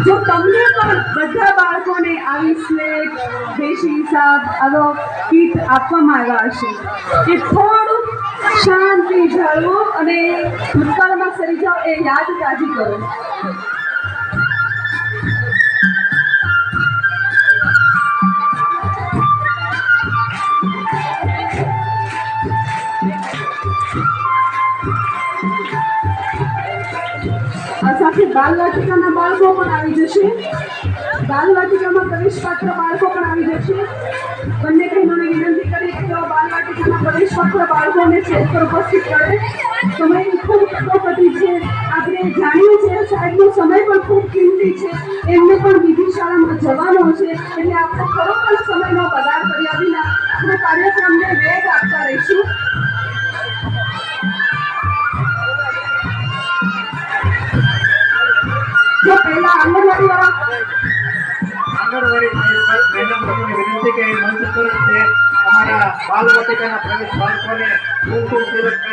જ તમને પણ બધા બાળકોને આવી સ્લેટ હિસાબ, આવો કીટ આપવામાં આવ્યા હશે કે થોડુંક શાંતિ જાળવો અને ભૂતકાળમાં સરી જાઓ એ યાદ તાજી કરો. સાથે બાલવાટિકાના બાળકો પણ આવી જશે. બાલવાટિકામાં પ્રવેશપાત્ર બાળકો પણ આવી જશે. બંને બાલવાટિકાના પ્રવેશપાત્ર બાળકોને છે પર ઉપસ્થિત કરે. સમય ખૂબ કટોકટી છે. આપણે જાણીએ છીએ સાહેબનો સમય પણ ખૂબ કિંમતી છે. એમને પણ બીજી શાળામાં જવાનો છે. એટલે આપણે પણ સમયનો બગાડ કર્યા વિના આપણે કાર્યક્રમને વેગ આપતા રહીશું. જો પહેલા આંગણવાડી વાળા આંગણવાડી મેડમ વિનંતી કે મંચ પર છે અમારા બાલ વાટિકાના